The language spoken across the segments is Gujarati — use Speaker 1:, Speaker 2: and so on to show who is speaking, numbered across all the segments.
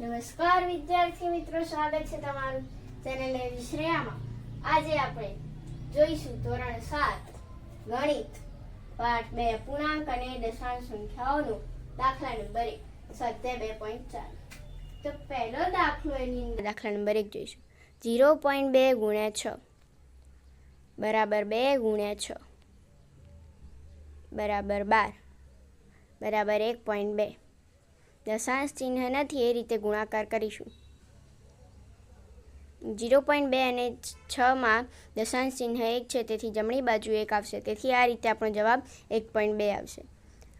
Speaker 1: નમસ્કાર વિદ્યાર્થી મિત્રો, સ્વાગત છે તમારું ચેનલ એવી શ્રેયામાં આજે આપણે જોઈશું ધોરણ સાત, ગણિત, પાઠ બે પૂર્ણાંક અને દશાંશ સંખ્યાઓનું દાખલા નંબર એક સત્ય બે પોઈન્ટ ચાર. તો પહેલો દાખલો એની અંદર દાખલા નંબર એક જોઈશું. ઝીરો પોઈન્ટ બે ગુણ્યા છ, બરાબર બે ગુણ્યા છ, બરાબર બાર, બરાબર એક પોઈન્ટ બે. દશાંશ ચિહ્ન નથી, એ રીતે ગુણાકાર કરીશું. જીરો પોઈન્ટ બે અને છમાં દશાંશ ચિહ્ન એક છે, તેથી જમણી બાજુ એક આવશે. તેથી આ રીતે આપણો જવાબ એક પોઈન્ટ બે આવશે.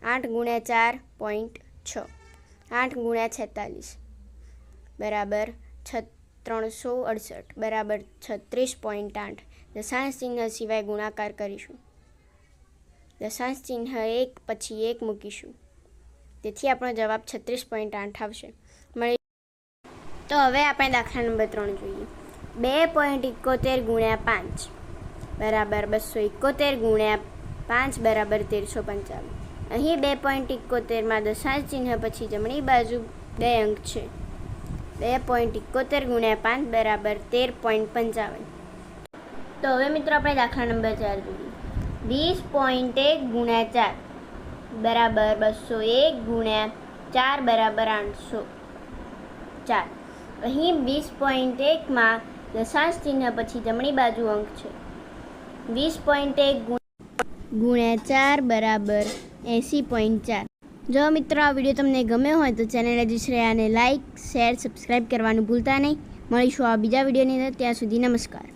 Speaker 1: આઠ ગુણ્યા ચાર પોઈન્ટ છ. આઠ ગુણ્યા છેતાલીસ. બરાબર છ ત્રણસો અડસઠ. બરાબર છત્રીસ પોઈન્ટ આઠ. દશાંશ ચિહ્ન સિવાય ગુણાકાર કરીશું. દશાંશ ચિહ્ન એક પછી એક મૂકીશું. તેથી આપણો જવાબ છત્રીસ પોઈન્ટ આઠ આવશે. મળી તો હવે આપણે દાખલા નંબર ત્રણ જોઈએ. બે પોઈન્ટ એકોતેર ગુણ્યા પાંચ બરાબર બસો એકોતેર ગુણ્યા પાંચ બરાબર તેરસો પંચાવન. અહીં બે પોઈન્ટ એકોતેરમાં દશાંશ ચિહ્ન પછી જમણી બાજુ બે અંક છે. બે પોઈન્ટ એકોતેર ગુણ્યા પાંચ બરાબર તેર પોઈન્ટ પંચાવન. તો હવે મિત્રો આપણે દાખલા નંબર ચાર જોઈએ. વીસ પોઈન્ટ એક ગુણ્યા ચાર. બરાબર બસો એક ગુણ્યા ચાર બરાબર આઠસો. ચાર. અહીં વીસ પોઈન્ટ એકમાં દશાંશ ચિહ્ન પછી જમણી બાજુ અંક છે. વીસ પોઈન્ટ એક ગુણ્યા ચાર બરાબર એંસી પોઈન્ટ ચાર. જો મિત્રો આ વીડિયો તમને ગમ્યો હોય તો ચેનલ રજીશ્રેયાને લાઇક શેર સબસ્ક્રાઈબ કરવાનું ભૂલતા નહીં. મળીશું આ બીજા વિડીયોની અંદર. ત્યાં સુધી નમસ્કાર.